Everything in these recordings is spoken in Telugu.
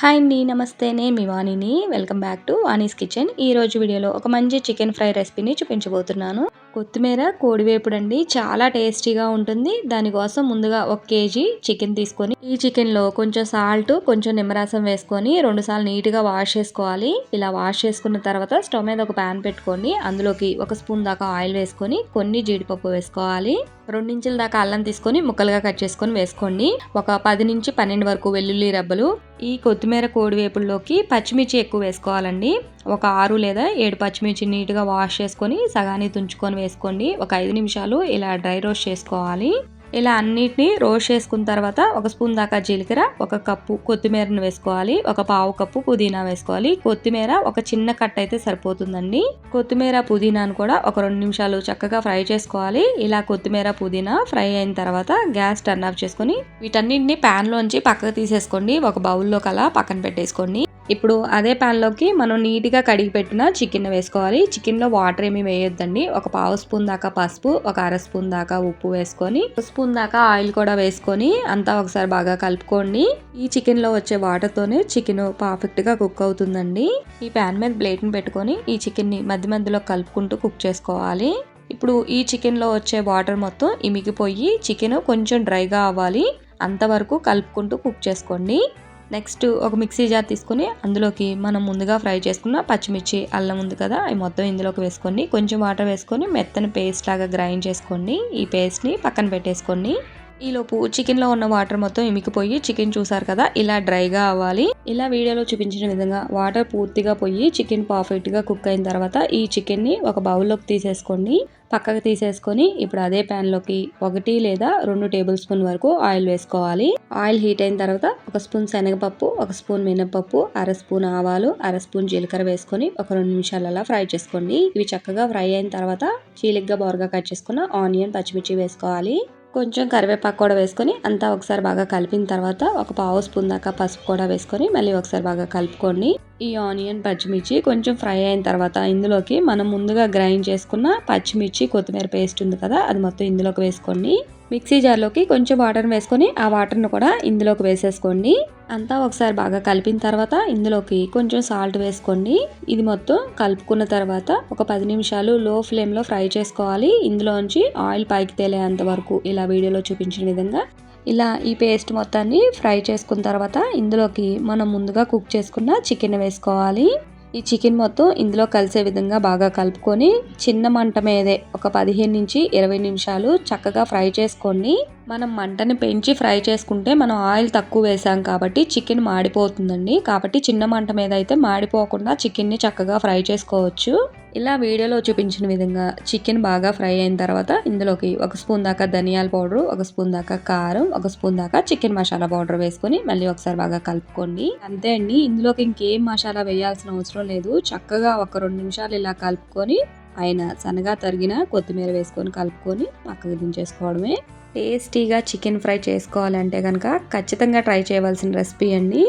హాయ్ అండి నమస్తే. నేను మీ వాణిని. Welcome back to Vani's kitchen. ఈ రోజు వీడియోలో ఒక మంచి చికెన్ ఫ్రై రెసిపీని చూపించబోతున్నాను. కొత్తిమీర కోడివేపుడు అండి చాలా టేస్టీగా ఉంటుంది. దానికోసం ముందుగా ఒక కేజీ చికెన్ తీసుకొని ఈ చికెన్లో కొంచెం సాల్ట్ కొంచెం నిమ్మరసం వేసుకొని రెండు సార్లు వాష్ చేసుకోవాలి. ఇలా వాష్ చేసుకున్న తర్వాత స్టవ్ మీద ఒక ప్యాన్ పెట్టుకోండి. అందులోకి ఒక స్పూన్ దాకా ఆయిల్ వేసుకొని కొన్ని జీడిపప్పు వేసుకోవాలి. రెండించుల దాకా అల్లం తీసుకొని ముక్కలుగా కట్ చేసుకొని వేసుకోండి. ఒక పది నుంచి పన్నెండు వరకు వెల్లుల్లి రబ్బలు ఈ కొత్తిమీర కోడి వేపుల్లోకి పచ్చిమిర్చి ఎక్కువ వేసుకోవాలండి. ఒక ఆరు లేదా ఏడు పచ్చిమిర్చి నీట్గా వాష్ చేసుకొని సగాన్ని తుంచుకొని వేసుకోండి. ఒక ఐదు నిమిషాలు ఇలా డ్రై రోస్ట్ చేసుకోవాలి. ఇలా అన్నిటిని రోస్ట్ చేసుకున్న తర్వాత ఒక స్పూన్ దాకా జీలకర్ర ఒక కప్పు కొత్తిమీరను వేసుకోవాలి ఒక పావు కప్పు పుదీనా వేసుకోవాలి. కొత్తిమీర ఒక చిన్న కట్ అయితే సరిపోతుందండి. కొత్తిమీర పుదీనాను కూడా ఒక రెండు నిమిషాలు చక్కగా ఫ్రై చేసుకోవాలి. ఇలా కొత్తిమీర పుదీనా ఫ్రై అయిన తర్వాత గ్యాస్ టర్న్ ఆఫ్ చేసుకుని వీటన్నింటిని ప్యాన్లోంచి పక్కకు తీసేసుకోండి. ఒక బౌల్లో కలా పక్కన పెట్టేసుకోండి. ఇప్పుడు అదే ప్యాన్లోకి మనం నీట్గా కడిగి పెట్టిన చికెన్ వేసుకోవాలి. చికెన్లో వాటర్ ఏమి వేయొద్దండి. ఒక పావు స్పూన్ దాకా పసుపు ఒక అర స్పూన్ దాకా ఉప్పు వేసుకొని స్పూన్ దాకా ఆయిల్ కూడా వేసుకొని అంతా ఒకసారి బాగా కలుపుకోండి. ఈ చికెన్లో వచ్చే వాటర్తోనే చికెన్ పర్ఫెక్ట్గా కుక్ అవుతుందండి. ఈ ప్యాన్ మీద ప్లేట్ని పెట్టుకొని ఈ చికెన్ని మధ్య మధ్యలో కలుపుకుంటూ కుక్ చేసుకోవాలి. ఇప్పుడు ఈ చికెన్లో వచ్చే వాటర్ మొత్తం ఇమిగిపోయి చికెన్ కొంచెం డ్రైగా అవ్వాలి. అంతవరకు కలుపుకుంటూ కుక్ చేసుకోండి. నెక్స్ట్ ఒక మిక్సీ జార్ తీసుకుని అందులోకి మనం ముందుగా ఫ్రై చేసుకున్న పచ్చిమిర్చి అల్లం ఉంది కదా అవి మొత్తం ఇందులోకి వేసుకోండి. కొంచెం వాటర్ వేసుకొని మెత్తని పేస్ట్ లాగా గ్రైండ్ చేసుకోండి ఈ పేస్ట్ని పక్కన పెట్టేసుకోండి ఈలోపు చికెన్లో ఉన్న వాటర్ మొత్తం ఇమికిపోయి చికెన్ చూసారు కదా ఇలా డ్రైగా అవ్వాలి. ఇలా వీడియోలో చూపించిన విధంగా వాటర్ పూర్తిగా పోయి చికెన్ పర్ఫెక్ట్గా కుక్ అయిన తర్వాత ఈ చికెన్ని ఒక బౌల్లోకి తీసేసుకోండి. పక్కకు తీసేసుకొని ఇప్పుడు అదే లోకి ఒకటి లేదా రెండు టేబుల్ స్పూన్ వరకు ఆయిల్ వేసుకోవాలి. ఆయిల్ హీట్ అయిన తర్వాత ఒక స్పూన్ శనగపప్పు ఒక స్పూన్ మినపప్పు అర స్పూన్ ఆవాలు అర స్పూన్ జీలకర్ర వేసుకొని ఒక రెండు నిమిషాలలో ఫ్రై చేసుకోండి. ఇవి చక్కగా ఫ్రై అయిన తర్వాత చీలిగ్గా బోరగా కట్ చేసుకున్న ఆనియన్ పచ్చిమిర్చి వేసుకోవాలి. కొంచెం కరివేపాకు కూడా వేసుకొని అంతా ఒకసారి బాగా కలిపిన తర్వాత ఒక పావు స్పూన్ దాకా పసుపు కూడా వేసుకొని మళ్ళీ ఒకసారి బాగా కలుపుకోండి. ఈ ఆనియన్ పచ్చిమిర్చి కొంచెం ఫ్రై అయిన తర్వాత ఇందులోకి మనం ముందుగా గ్రైండ్ చేసుకున్న పచ్చిమిర్చి కొత్తిమీర పేస్ట్ ఉంది కదా అది మొత్తం ఇందులోకి వేసుకోండి. మిక్సీ జార్లోకి కొంచెం వాటర్ వేసుకొని ఆ వాటర్ను కూడా ఇందులోకి వేసేసుకోండి. అంతా ఒకసారి బాగా కలిపిన తర్వాత ఇందులోకి కొంచెం సాల్ట్ వేసుకోండి. ఇది మొత్తం కలుపుకున్న తర్వాత ఒక పది నిమిషాలు లో ఫ్లేమ్లో ఫ్రై చేసుకోవాలి. ఇందులోంచి ఆయిల్ పైకి తేలేంత వరకు ఇలా వీడియోలో చూపించిన విధంగా ఇలా ఈ పేస్ట్ మొత్తాన్ని ఫ్రై చేసుకున్న తర్వాత ఇందులోకి మనం ముందుగా కుక్ చేసుకున్న చికెన్ వేసుకోవాలి. ఈ చికెన్ మొత్తం ఇందులో కలిసే విధంగా బాగా కలుపుకొని చిన్న మంట మీదే ఒక పదిహేను నుంచి ఇరవై నిమిషాలు చక్కగా ఫ్రై చేసుకోండి. మనం మంటని పెంచి ఫ్రై చేసుకుంటే మనం ఆయిల్ తక్కువ వేసాం కాబట్టి చికెన్ మాడిపోతుందండి. కాబట్టి చిన్న మంట మీద అయితే మాడిపోకుండా చికెన్ని చక్కగా ఫ్రై చేసుకోవచ్చు. ఇలా వీడియోలో చూపించిన విధంగా చికెన్ బాగా ఫ్రై అయిన తర్వాత ఇందులోకి ఒక స్పూన్ దాకా ధనియాల పౌడర్ ఒక స్పూన్ దాకా కారం ఒక స్పూన్ దాకా చికెన్ మసాలా పౌడర్ వేసుకొని మళ్ళీ ఒకసారి బాగా కలుపుకోండి. అంతే అండి. ఇందులోకి ఇంకేం మసాలా వేయాల్సిన అవసరం లేదు. చక్కగా ఒక రెండు నిమిషాలు ఇలా కలుపుకొని ఆయన సన్నగా తరిగిన కొత్తిమీర వేసుకొని కలుపుకొని పక్కకు దించేసుకోవడమే. టేస్టీగా చికెన్ ఫ్రై చేసుకోవాలంటే కనుక ఖచ్చితంగా ట్రై చేయవలసిన రెసిపీ అండి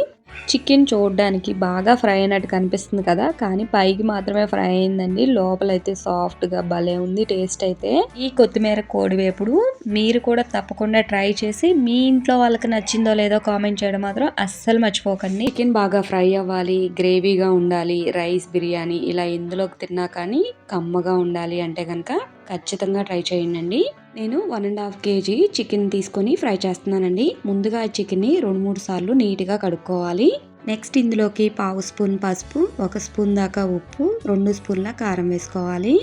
చికెన్ చూడడానికి బాగా ఫ్రై అయినట్టు కనిపిస్తుంది కదా కానీ పైకి మాత్రమే ఫ్రై అయిందండి. లోపలైతే సాఫ్ట్గా భలే ఉంది టేస్ట్ అయితే. ఈ కొత్తిమీర కోడి వేపుడు మీరు కూడా తప్పకుండా ట్రై చేసి మీ ఇంట్లో వాళ్ళకి నచ్చిందో లేదో కామెంట్ చేయడం మాత్రం అస్సలు మర్చిపోకండి. చికెన్ బాగా ఫ్రై అవ్వాలి గ్రేవీగా ఉండాలి రైస్ బిర్యానీ ఇలా ఎందులోకి తిన్నా కానీ కమ్మగా ఉండాలి అంటే కనుక ఖచ్చితంగా ట్రై చేయండి నేను one and half KG chicken తీసుకొని ఫ్రై చేస్తున్నానండి. ముందుగా చికెన్ని రెండు మూడు సార్లు నీట్గా కడుక్కోవాలి. నెక్స్ట్ ఇందులోకి పావు స్పూన్ పసుపు ఒక స్పూన్ దాకా ఉప్పు రెండు స్పూన్ల కారం వేసుకోవాలి.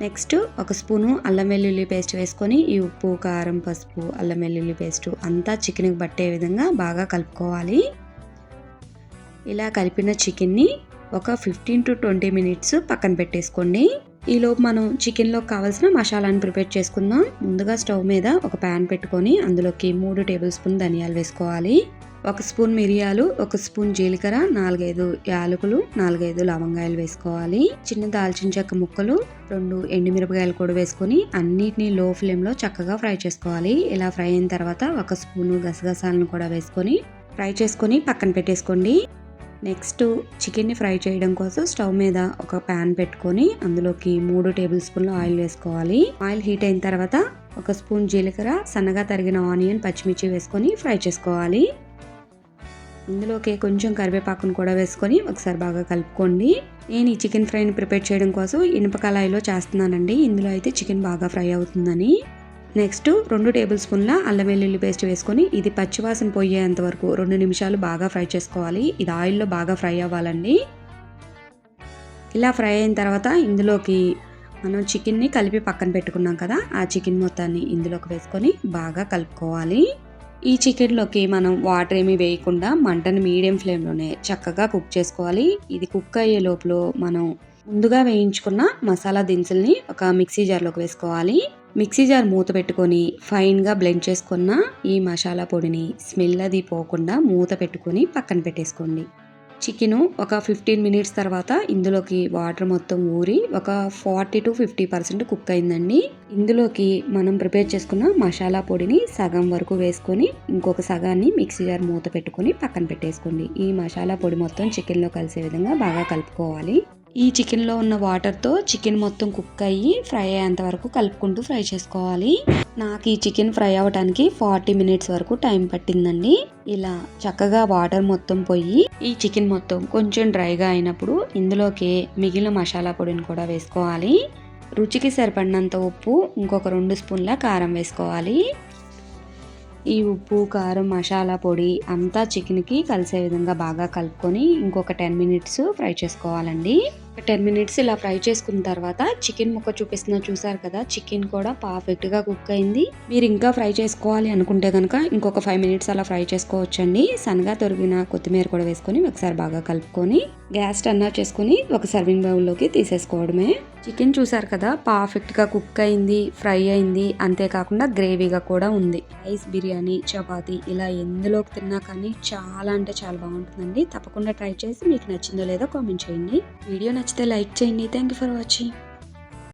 నెక్స్ట్ ఒక స్పూను అల్లం వెల్లుల్లి పేస్ట్ వేసుకొని ఈ ఉప్పు కారం పసుపు అల్లం వెల్లుల్లి పేస్ట్ అంతా చికెన్కి పట్టే విధంగా బాగా కలుపుకోవాలి. ఇలా కలిపిన చికెన్ని ఒక ఫిఫ్టీన్ టు ట్వంటీ మినిట్స్ పక్కన పెట్టేసుకోండి. ఈలోపు మనం చికెన్లో కావాల్సిన మసాలాను ప్రిపేర్ చేసుకుందాం. ముందుగా స్టవ్ మీద ఒక ప్యాన్ పెట్టుకొని అందులోకి మూడు టేబుల్ స్పూన్ ధనియాలు వేసుకోవాలి. ఒక స్పూన్ మిరియాలు ఒక స్పూన్ జీలకర్ర నాలుగైదు యాలకులు నాలుగైదు లవంగాయలు వేసుకోవాలి. చిన్న దాల్చిన చెక్క ముక్కలు రెండు ఎండుమిరపకాయలు కూడా వేసుకొని అన్నిటిని లో ఫ్లేమ్లో చక్కగా ఫ్రై చేసుకోవాలి. ఇలా ఫ్రై అయిన తర్వాత ఒక స్పూను గసగసాలను కూడా వేసుకొని ఫ్రై చేసుకొని పక్కన పెట్టేసుకోండి. నెక్స్ట్ చికెన్ని ఫ్రై చేయడం కోసం స్టవ్ మీద ఒక ప్యాన్ పెట్టుకొని అందులోకి మూడు టేబుల్ స్పూన్ల ఆయిల్ వేసుకోవాలి. ఆయిల్ హీట్ అయిన తర్వాత ఒక స్పూన్ జీలకర్ర సన్నగా తరిగిన ఆనియన్ పచ్చిమిర్చి వేసుకొని ఫ్రై చేసుకోవాలి. ఇందులోకి కొంచెం కరివేపాకును కూడా వేసుకొని ఒకసారి బాగా కలుపుకోండి. నేను ఈ చికెన్ ఫ్రైని ప్రిపేర్ చేయడం కోసం ఇనుప కళాయిలో చేస్తున్నానండి. ఇందులో అయితే చికెన్ బాగా ఫ్రై అవుతుందని. నెక్స్ట్ రెండు టేబుల్ స్పూన్ల అల్లం వెల్లుల్లి పేస్ట్ వేసుకొని ఇది పచ్చివాసన పోయేంత వరకు రెండు నిమిషాలు బాగా ఫ్రై చేసుకోవాలి. ఇది ఆయిల్లో బాగా ఫ్రై అవ్వాలండి. ఇలా ఫ్రై అయిన తర్వాత ఇందులోకి మనం చికెన్ని కలిపి పక్కన పెట్టుకున్నాం కదా ఆ చికెన్ మొత్తాన్ని ఇందులోకి వేసుకొని బాగా కలుపుకోవాలి. ఈ చికెన్లోకి మనం వాటర్ ఏమీ వేయకుండా మంటను మీడియం ఫ్లేమ్లోనే చక్కగా కుక్ చేసుకోవాలి. ఇది కుక్ అయ్యే లోపల మనం ముందుగా వేయించుకున్న మసాలా దినుసుల్ని ఒక మిక్సీ జార్లోకి వేసుకోవాలి. మిక్సీ జార్ మూత పెట్టుకొని ఫైన్గా బ్లెండ్ చేసుకున్న ఈ మసాలా పొడిని స్మెల్ అది పోకుండా మూత పెట్టుకొని పక్కన పెట్టేసుకోండి. చికెను ఒక ఫిఫ్టీన్ మినిట్స్ తర్వాత ఇందులోకి వాటర్ మొత్తం ఊరి ఒక forty to fifty percent cook అయిందండి. ఇందులోకి మనం ప్రిపేర్ చేసుకున్న మసాలా పొడిని సగం వరకు వేసుకొని ఇంకొక సగాన్ని మిక్సీ జార్ మూత పెట్టుకొని పక్కన పెట్టేసుకోండి. ఈ మసాలా పొడి మొత్తం చికెన్లో కలిసే విధంగా బాగా కలుపుకోవాలి. ఈ చికెన్లో ఉన్న వాటర్తో చికెన్ మొత్తం కుక్ అయ్యి ఫ్రై అయ్యేంత వరకు కలుపుకుంటూ ఫ్రై చేసుకోవాలి. నాకు ఈ చికెన్ ఫ్రై అవ్వడానికి ఫార్టీ మినిట్స్ వరకు టైం పట్టిందండి. ఇలా చక్కగా వాటర్ మొత్తం పోయి ఈ చికెన్ మొత్తం కొంచెం డ్రైగా అయినప్పుడు ఇందులోకి మిగిలిన మసాలా పొడిని కూడా వేసుకోవాలి. రుచికి సరిపడినంత ఉప్పు ఇంకొక రెండు స్పూన్ల కారం వేసుకోవాలి. ఈ ఉప్పు కారం మసాలా పొడి అంతా చికెన్కి కలిసే విధంగా బాగా కలుపుకొని ఇంకొక టెన్ మినిట్స్ ఫ్రై చేసుకోవాలండి. టెన్ మినిట్స్ ఇలా ఫ్రై చేసుకున్న తర్వాత చికెన్ ముక్క చూపిస్తున్నా చూసారు కదా? చికెన్ కూడా పర్ఫెక్ట్గా కుక్ అయింది. మీరు ఇంకా ఫ్రై చేసుకోవాలి అనుకుంటే కనుక ఇంకొక ఫైవ్ మినిట్స్ అలా ఫ్రై చేసుకోవచ్చండి. సన్నగా తొరిగిన కొత్తిమీర కూడా వేసుకొని ఒకసారి బాగా కలుపుకొని గ్యాస్ టర్న్ ఆఫ్ చేసుకొని ఒక సర్వింగ్ బౌల్లోకి తీసేసుకోవడమే. చికెన్ చూసారు కదా పర్ఫెక్ట్గా కుక్ అయింది ఫ్రై అయింది అంతేకాకుండా గ్రేవీగా కూడా ఉంది. రైస్ బిర్యానీ చపాతీ ఇలా ఎందులోకి తిన్నా కానీ చాలా అంటే చాలా బాగుంటుందండి. తప్పకుండా ట్రై చేసి మీకు నచ్చిందో లేదో కామెంట్ చేయండి. వీడియో నచ్చితే లైక్ చేయండి. Thank you for watching